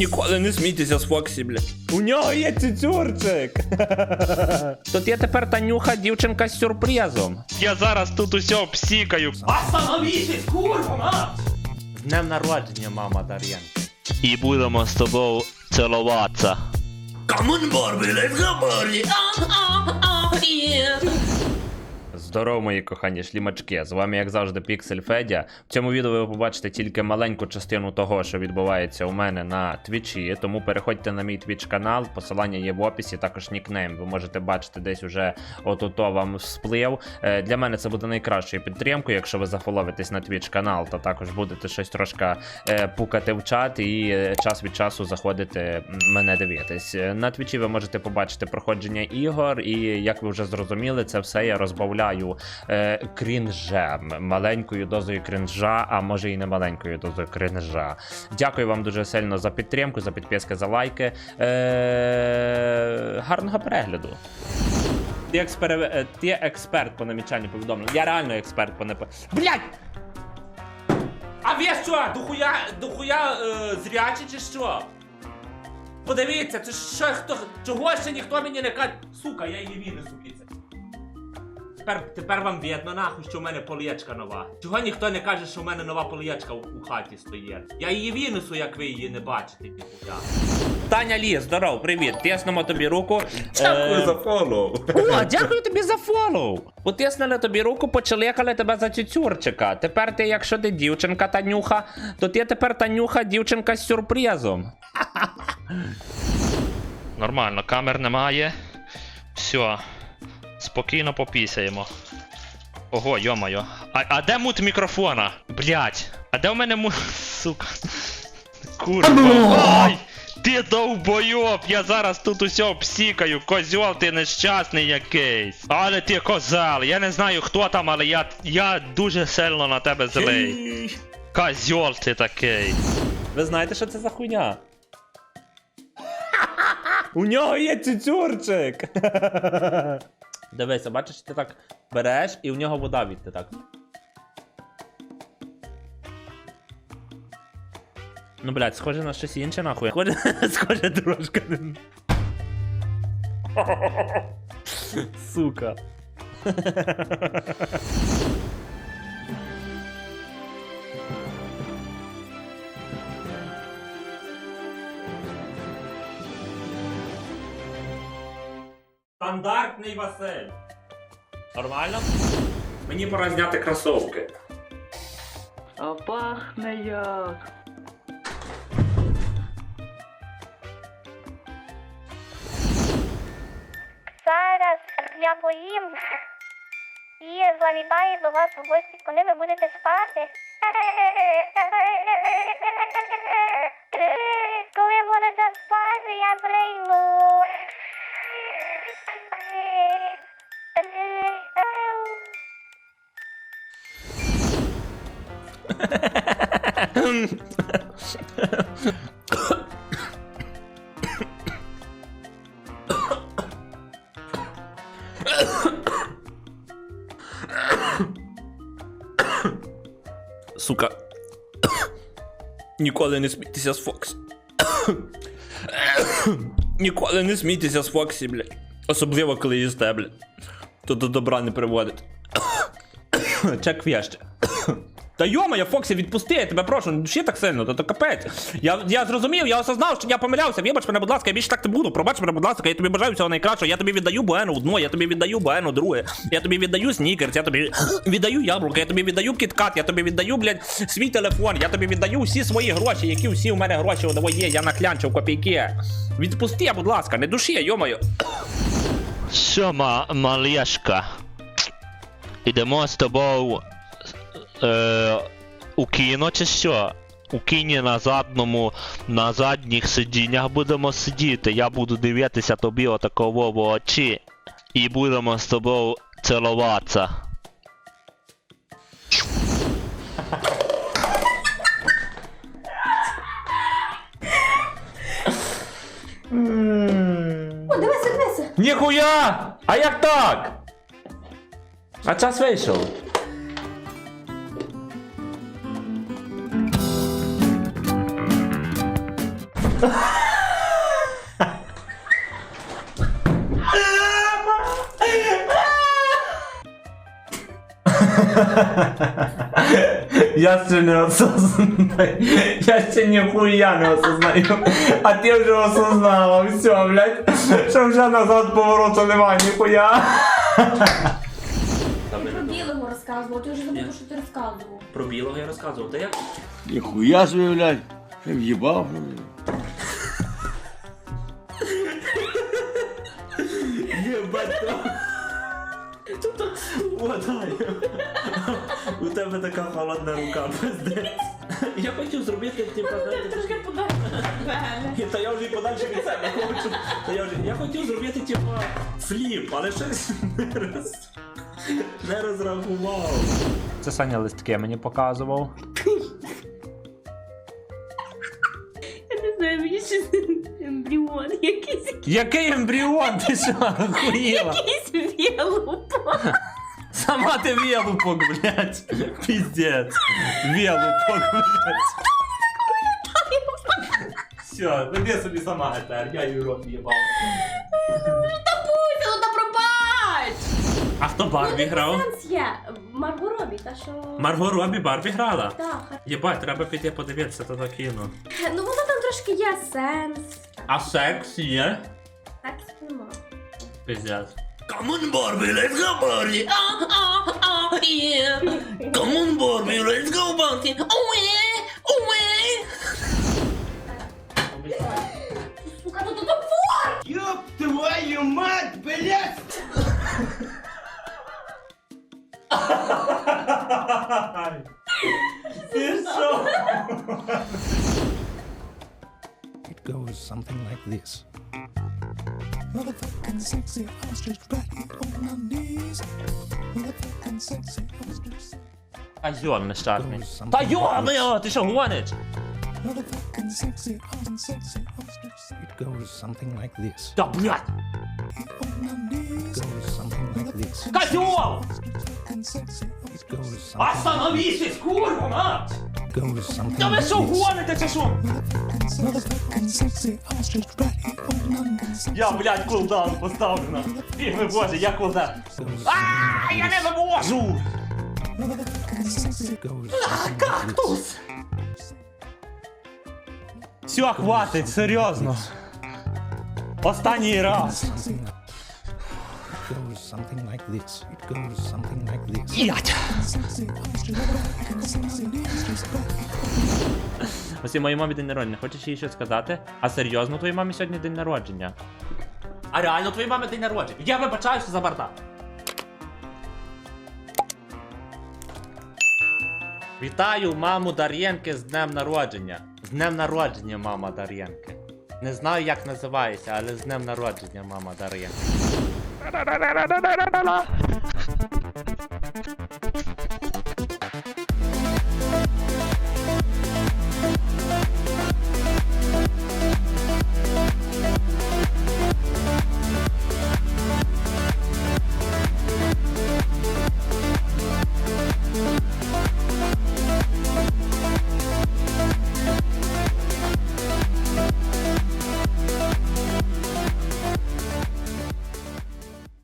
Ніколи не смійтеся з Фоксі, бля. У нього є цюцюрчик. Тут є тепер Танюха, дівчинка з сюрпризом. Я зараз тут усе обсікаю. Остановіть, курва! Днем народження, мама Дар'ян. І будемо з тобою цілуватися. Come on, Barbie, let's go, Barbie. Здорово, мої кохані шлімачки. З вами, як завжди, Піксель Федя. В цьому відео ви побачите тільки маленьку частину того, що відбувається у мене на твічі. Тому переходьте на мій твіч канал, посилання є в описі, також нікнейм. Ви можете бачити десь уже отуто вам сплив. Е, Для мене це буде найкращою підтримкою, якщо ви зафоловитесь на твіч канал, то також будете щось трошки е, пукати в чат і е, час від часу заходити мене дивитись. На твічі ви можете побачити проходження ігор, і як ви вже зрозуміли, це все я розбавляю е, крінжем, маленькою дозою крінжа, а може і не маленькою дозою крінжа. Дякую вам дуже сильно за підтримку, за підписки, за лайки. Е, гарного перегляду. Ти, експер... е, ти експерт по намічанню повідомлень. Я реально експерт по непо. Блять! А ви що, дохуя, дохуя е, зрячі чи що? Подивіться, це що хто. Чого ще ніхто мені не каже. Сука, я її вінесу, піце. Тепер, тепер вам видно нахуй, що в мене полієчка нова. Чого ніхто не каже, що в мене нова полієчка у, у хаті стоїть? Я її вінесу, як ви її не бачите, піхуя. Таня Лі, здоров, привіт. Тиснемо тобі руку. Дякую Е, за фоллоу. о, дякую тобі за фолоу. Потиснули тобі руку, почеликали тебе за цюцюрчика. Тепер ти, якщо ти дівчинка Танюха, то ти тепер Танюха, дівчинка з сюрпризом. Нормально, камер немає. Все. Спокійно попісяємо. Ого, йомайо. А, а де мут мікрофона? Блять. А де в мене мут. Сука. Курва. Ай! Ти довбойоб! Я зараз тут усе обсікаю, козьол, ти нещасний якийсь. Але ти козел, я не знаю хто там, але я, я дуже сильно на тебе злий. Козьол ти такий. Ви знаєте, що це за хуйня? У нього є цюцюрчик. Дивися, бачиш, ти так береш і в нього вода відти так. Ну, блядь, схоже на щось інше, нахуй. Схоже, схоже трошки. Сука. Стандартний Василь. Нормально? Мені пора зняти кросовки. А пахне як. Зараз я поїм і завітаю до вас у гості, коли ви будете спати. Сука. Ніколи не смійтеся з Фоксі. Ніколи не смійтеся з Фоксі, блядь. Особливо, коли їсте, блядь. То до добра не приводить. Чек в'єще. Та йома, Фоксі, відпусти, я тебе прошу, не души так сильно, то, то капець. Я, я зрозумів, я осознав, що я помилявся. Вибач мене, будь ласка, я більше так не буду. Пробач мене, будь ласка, я тобі бажаю всього найкращого. Я тобі віддаю буену одно, я тобі віддаю буену друге. Я тобі віддаю снікерс, я тобі віддаю яблука, я тобі віддаю кіткат, я тобі віддаю, блядь, свій телефон, я тобі віддаю всі свої гроші, які всі у мене гроші одного є, я наклянчив копійки. Відпусти, будь ласка, не души, йомаю. Що, ма, малешка? Ідемо з тобою е, у кіно чи що? У кіні на задному, на задніх сидіннях будемо сидіти. Я буду дивитися тобі отаково в очі. І будемо з тобою цілуватися. О, дивися, дивися. Ніхуя! А як так? А час вийшов. Я ще не осознаю. Я ще ніхуя не осознаю. А ти вже осознала. Все, блядь. Що вже назад повороту немає, ніхуя. Про білого розказував, ти вже забув, що ти розказував. Про білого я розказував. Та я Ніхуя собі, блядь. Ще в'їбав. То. У тебе така холодна рука, пиздець. Я хотів зробити, типу, знаєте, Трошки подальше. Ні, Та я вже і подальше від себе хочу. Та я вже. Я хотів зробити, типу, фліп, але щось не роз... не розрахував. Це Саня листки мені показував. Я не знаю, мені щось ембріон якийсь Який ембріон? Ти що, охуєла? якийсь вілупо. Сама ти вєлупок, блядь. Піздець. Вєлупок, блядь. Все, ну веди собі сама тепер, я її рот в'єбав. Та пусть, ну та пробач! А хто Барбі грав? Сенс є. Марго Робі, та що... Марго Робі Барбі грала. Так. Єбать, треба піти подивитися то кіно. Ну воно там трошки є сенс. А секс є? Так нема. Пиздец. Come on, Barbie, let's go, Barbie! Ah, ah, ah, yeah! Come on, Barbie, let's go, Barbie! Oh, yeah! Oh, yeah! Сука, тут тут фор! Ёб твою мать, блядь! Ти що? It goes something like this. Motherfucking sexy ostrich right here on my knees. Motherfucking sexy ostrich. Та йон нещасний. Goes something Та like йо, this. бля, ти що гониш? Motherfucking sexy ostrich, sexy ostrich. It goes something like this. Та блядь! On my knees. It goes something like this. Козьол! Motherfucking sexy ostrich. It goes something. Остановись, курва, мать! It goes something Та ви що гоните, чи що? Я, блядь, кулдаун поставлю на. Бігми, боже, я кулдаун. It goes А, я не можу! This. Туз! Все, хватить, серйозно. Останній раз. Something like- It goes something like this. It goes something like this. Ять! Ось і моїй мамі день народження. Хочеш їй щось сказати? А серйозно, твоїй мамі сьогодні день народження? А реально твоїй мамі день народження? Я вибачаюся за бардак. Вітаю маму Дар'єнки з днем народження. З днем народження, мама Дар'єнки. Не знаю, як називається, але з днем народження, мама Дар'єнки. ララララララララ